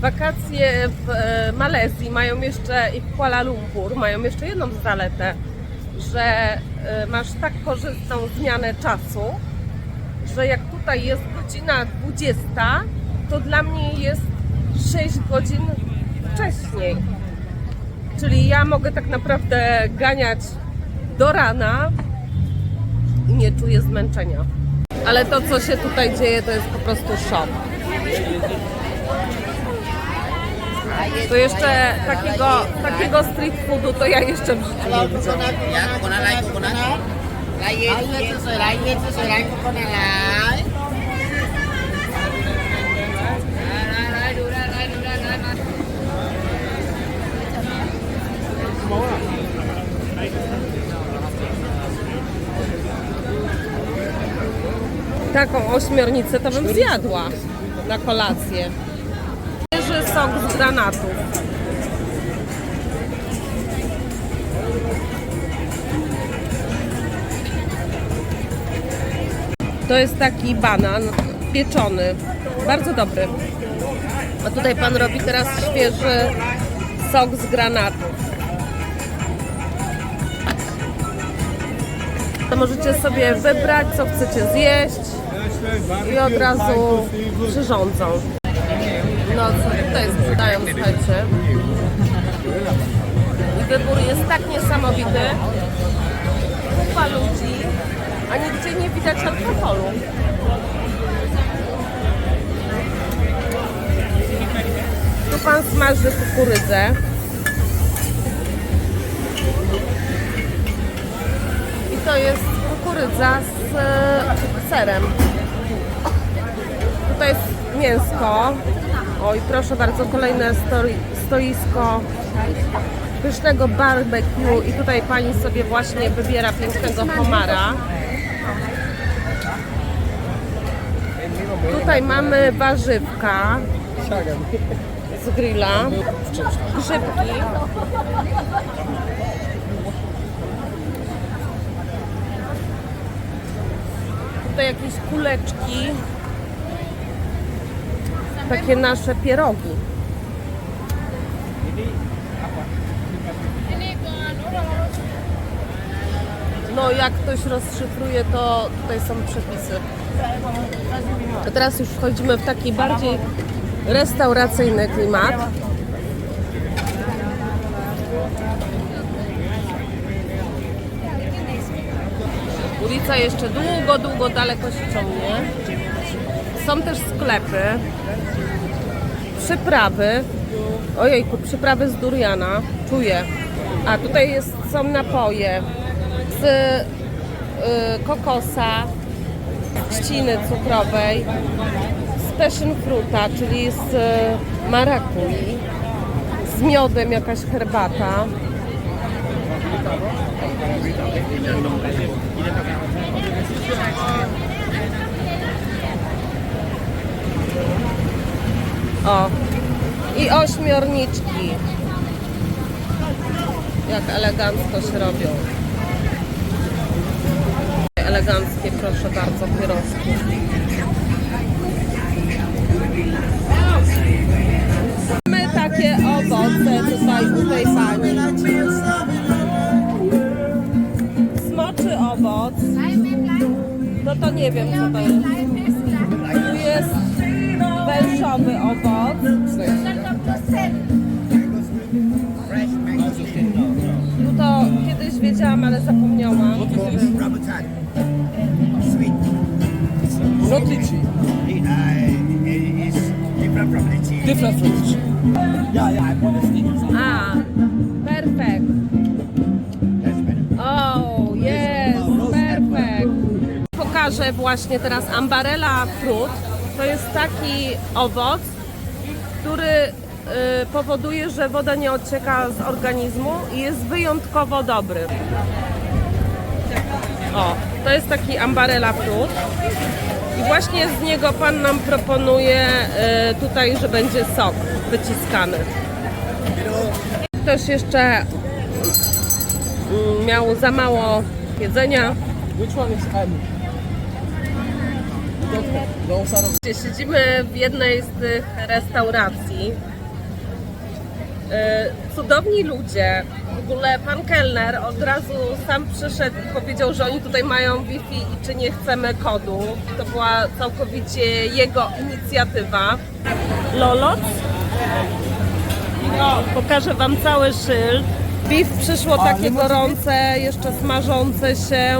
Wakacje w e, Malezji mają jeszcze i w Kuala Lumpur mają jeszcze jedną zaletę, że e, masz tak korzystną zmianę czasu, że jak tutaj jest godzina 20, to dla mnie jest 6 godzin wcześniej. Czyli ja mogę tak naprawdę ganiać do rana i nie czuję zmęczenia. Ale to, co się tutaj dzieje, to jest po prostu szok. To jeszcze takiego, takiego street foodu to ja jeszcze w życiu nie widziałam. Taką ośmiornicę to bym zjadła na kolację. Sok z granatów. To jest taki banan pieczony. Bardzo dobry. A tutaj pan robi teraz świeży sok z granatów. To możecie sobie wybrać, co chcecie zjeść i od razu przyrządzą. Co tutaj sprzedają, słuchajcie. I wybór jest tak niesamowity. Kupa ludzi, a nigdzie nie widać alkoholu. Tu pan smaży kukurydzę. I to jest kukurydza z e, serem. Tutaj jest mięsko. Oj, proszę bardzo, kolejne stoi, stoisko pysznego barbecue i tutaj pani sobie właśnie wybiera pięknego homara. Tutaj mamy warzywka z grilla, grzybki. Tutaj jakieś kuleczki. Takie nasze pierogi. No jak ktoś rozszyfruje, to tutaj są przepisy. Teraz już wchodzimy w taki bardziej restauracyjny klimat. Ulica jeszcze długo, długo daleko się ciągnie. Są też sklepy, przyprawy. Ojejku, przyprawy z duriana. Czuję. A tutaj jest, są napoje z y, kokosa, trzciny cukrowej, z passion fruta, czyli z y, marakui, z miodem jakaś herbata. O, i ośmiorniczki. Jak elegancko się robią. Eleganckie, proszę bardzo, pierożki. Mamy takie owoce tutaj u tej pani. Smoczy owoc. No to nie wiem co to jest. Wężowy owoc. Tu to kiedyś wiedziałam, ale zapomniałam. Not lychee. Different from. Yeah, yeah, I. A. Oh, yes, perfekt. Pokażę właśnie teraz ambarella fruit. To jest taki owoc, który y, powoduje, że woda nie odcieka z organizmu i jest wyjątkowo dobry. O, to jest taki ambarella fruit. I właśnie z niego pan nam proponuje y, tutaj, że będzie sok wyciskany. Ktoś jeszcze mm, miał za mało jedzenia. Which one is? Siedzimy w jednej z tych restauracji. E, Cudowni ludzie. W ogóle pan kelner od razu sam przyszedł i powiedział, że oni tutaj mają Wi-Fi i czy nie chcemy kodu. To była całkowicie jego inicjatywa. Loloc? Pokażę wam cały szyld. Beef przyszło takie gorące, jeszcze smażące się.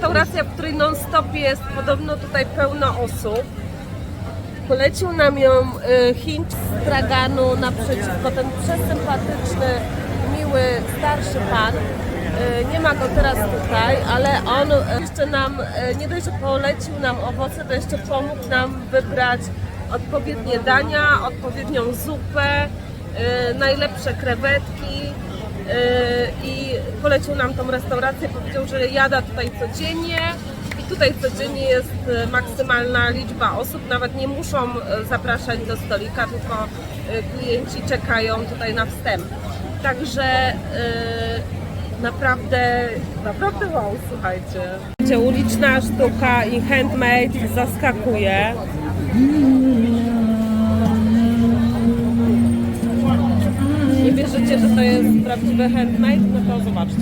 To restauracja, w której non-stop jest podobno tutaj pełno osób. Polecił nam ją y, Chińczyk z Draganu naprzeciwko, ten przesympatyczny, miły, starszy pan. Y, Nie ma go teraz tutaj, ale on y, jeszcze nam, y, nie dość, że polecił nam owoce, to jeszcze pomógł nam wybrać odpowiednie dania, odpowiednią zupę, y, najlepsze krewetki. Yy, i polecił nam tą restaurację, powiedział, że jada tutaj codziennie i tutaj codziennie jest yy, maksymalna liczba osób, nawet nie muszą yy, zapraszać do stolika, tylko yy, klienci czekają tutaj na wstęp. Także naprawdę, naprawdę wow. Słuchajcie, Uliczna sztuka i handmade zaskakuje. Wierzycie, że to jest prawdziwy handmade? No to zobaczcie.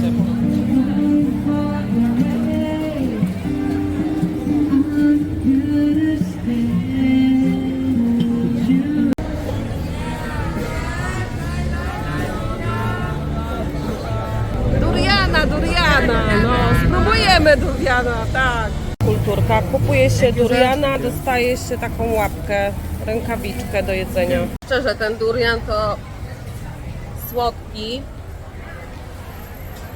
Duriana, duriana, no spróbujemy duriana, tak. Kulturka, kupuje się duriana, dostaje się taką łapkę, rękawiczkę do jedzenia. Szczerze, ten durian to słodki.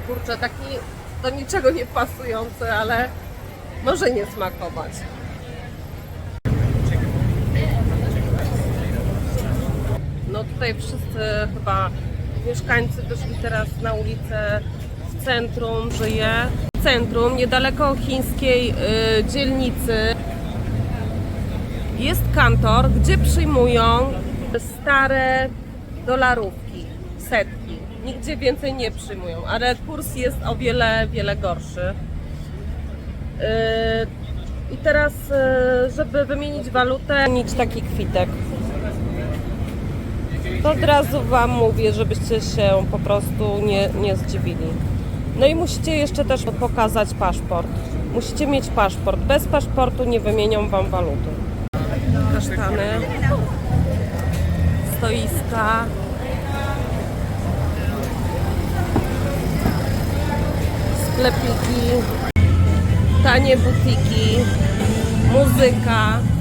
Kurczę, taki do niczego nie pasujący, ale może nie smakować. No tutaj wszyscy chyba mieszkańcy wyszli teraz na ulicę w centrum, żyje. W centrum, niedaleko chińskiej y, dzielnicy jest kantor, gdzie przyjmują stare dolarówki, setki. Nigdzie więcej nie przyjmują, ale kurs jest o wiele, wiele gorszy. Yy, I teraz, yy, żeby wymienić walutę, mieć taki kwitek. To od razu Wam mówię, żebyście się po prostu nie, nie zdziwili. No i musicie jeszcze też pokazać paszport. Musicie mieć paszport. Bez paszportu nie wymienią Wam waluty. Kasztany, stoiska, sklepiki, tanie butiki, muzyka.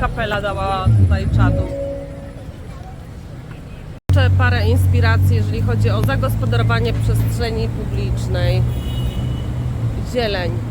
Kapela dała tutaj czadu. Jeszcze parę inspiracji, jeżeli chodzi o zagospodarowanie przestrzeni publicznej. Zieleń.